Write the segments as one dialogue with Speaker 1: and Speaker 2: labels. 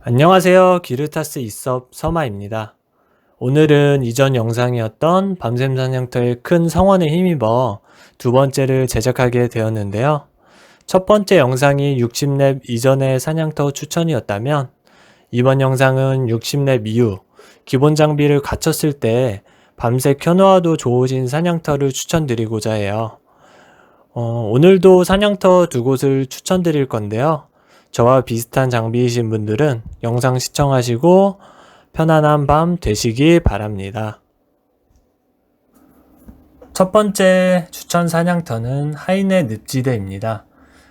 Speaker 1: 안녕하세요. 기르타스 이섭 서마입니다. 오늘은 이전 영상이었던 밤샘 사냥터의 큰 성원에 힘입어 두 번째를 제작하게 되었는데요. 첫 번째 영상이 60렙 이전의 사냥터 추천이었다면 이번 영상은 60렙 이후 기본 장비를 갖췄을 때 밤새 켜놓아도 좋으신 사냥터를 추천드리고자 해요. 어, 오늘도 사냥터 두 곳을 추천드릴 건데요. 저와 비슷한 장비이신 분들은 영상 시청하시고 편안한 밤 되시기 바랍니다. 첫 번째 추천 사냥터는 하이네 늪지대입니다.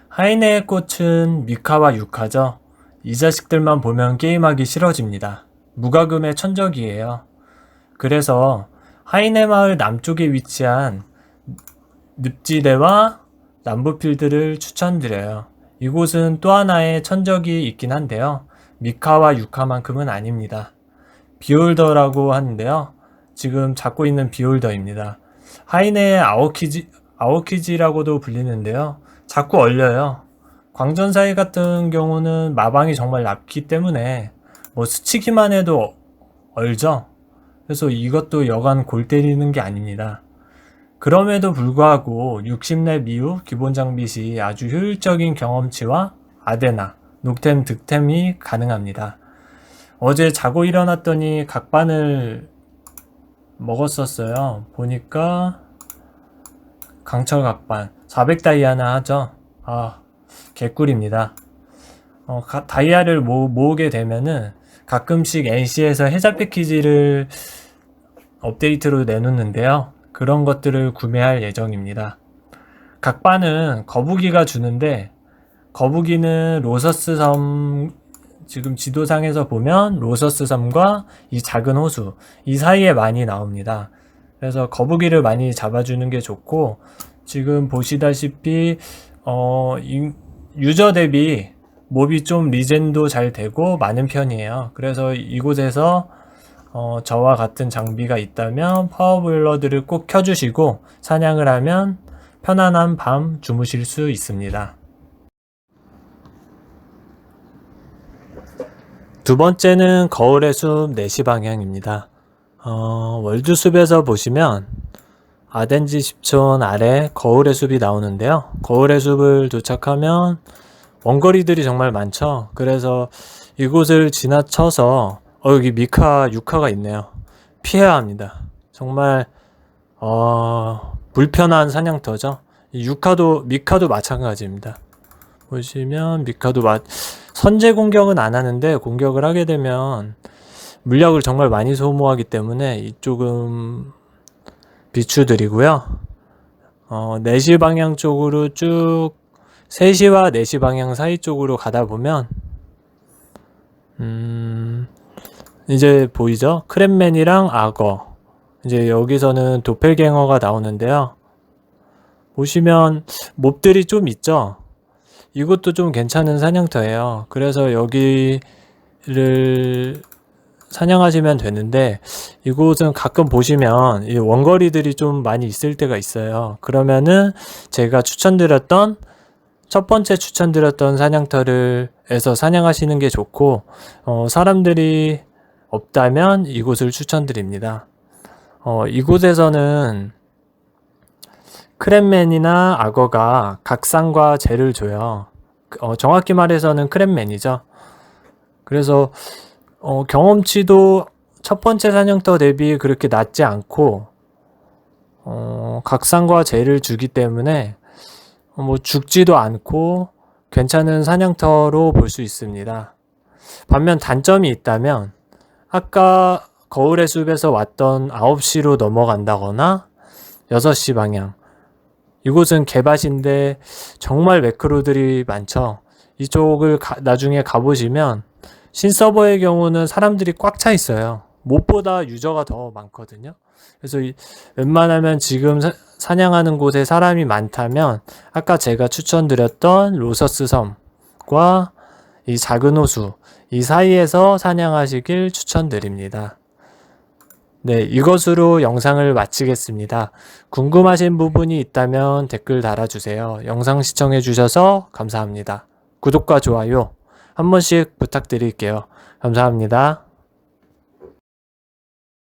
Speaker 1: 하이네의 꽃은 미카와 유카죠. 이 자식들만 보면 게임하기 싫어집니다. 무과금의 천적이에요. 그래서 하이네 마을 남쪽에 위치한 늪지대와 남부필드를 추천드려요. 이곳은 또 하나의 천적이 있긴 한데요. 미카와 유카만큼은 아닙니다. 비올더라고 하는데요. 지금 잡고 있는 비올더입니다. 하이네의 아오키지, 아오키지라고도 불리는데요. 자꾸 얼려요. 광전사이 같은 경우는 마방이 정말 낮기 때문에 뭐 스치기만 해도 얼죠. 그래서 이것도 여간 골 때리는 게 아닙니다. 그럼에도 불구하고 60렙 이후 기본 장비 시 아주 효율적인 경험치와 아데나, 녹템, 득템이 가능합니다. 어제 자고 일어났더니 각반을 먹었었어요. 보니까 강철 각반 400다이아나 하죠. 아 개꿀입니다. 어, 가- 다이아를 모, 모으게 되면은 가끔씩 NC에서 해자 패키지를 업데이트로 내놓는데요. 그런 것들을 구매할 예정입니다. 각반은 거북이가 주는데 거북이는 로서스 섬 지금 지도상에서 보면 로서스 섬과 이 작은 호수 이 사이에 많이 나옵니다. 그래서 거북이를 많이 잡아주는 게 좋고 지금 보시다시피 어, 이- 유저 대비 몹이 좀 리젠도 잘 되고 많은 편이에요. 그래서 이곳에서 어, 저와 같은 장비가 있다면 파워보일러들을 꼭 켜주시고 사냥을 하면 편안한 밤 주무실 수 있습니다. 두 번째는 거울의 숲 4시 방향입니다. 어, 월드숲에서 보시면 아덴지 10촌 아래 거울의 숲이 나오는데요. 거울의 숲을 도착하면 원거리들이 정말 많죠. 그래서 이곳을 지나쳐서 어, 여기 미카, 유카가 있네요. 피해야 합니다. 정말, 어, 불편한 사냥터죠. 이 유카도, 미카도 마찬가지입니다. 보시면, 미카도 마, 선제 공격은 안 하는데, 공격을 하게 되면, 물약을 정말 많이 소모하기 때문에, 이쪽은 비추드리고요. 어, 4시 방향 쪽으로 쭉, 3시와 4시 방향 사이 쪽으로 가다 보면, 음, 이제 보이죠? 크랩맨이랑 악어. 이제 여기서는 도펠갱어가 나오는데요. 보시면 몹들이 좀 있죠? 이것도 좀 괜찮은 사냥터예요. 그래서 여기를 사냥하시면 되는데 이곳은 가끔 보시면 이 원거리들이 좀 많이 있을 때가 있어요. 그러면은 제가 추천드렸던 첫 번째 추천드렸던 사냥터를 에서 사냥하시는 게 좋고 어, 사람들이 없다면 이곳을 추천드립니다. 어, 이곳에서는 크랩맨이나 악어가 각상과 재를 줘요. 어, 정확히 말해서는 크랩맨이죠. 그래서 어, 경험치도 첫 번째 사냥터 대비 그렇게 낮지 않고 어, 각상과 재를 주기 때문에 어, 뭐 죽지도 않고 괜찮은 사냥터로 볼 수 있습니다. 반면 단점이 있다면 아까 거울의 숲에서 왔던 9시로 넘어간다거나 6시 방향 이곳은 개밭인데 정말 매크로들이 많죠. 이쪽을 가- 나중에 가보시면 신서버의 경우는 사람들이 꽉 차 있어요. 무엇보다 유저가 더 많거든요. 그래서 이- 웬만하면 지금 사, 사냥하는 곳에 사람이 많다면 아까 제가 추천드렸던 로서스 섬과 이 작은 호수 이 사이에서 사냥하시길 추천드립니다. 네, 이것으로 영상을 마치겠습니다. 궁금하신 부분이 있다면 댓글 달아주세요. 영상 시청해주셔서 감사합니다. 구독과 좋아요, 한 번씩 부탁드릴게요. 감사합니다.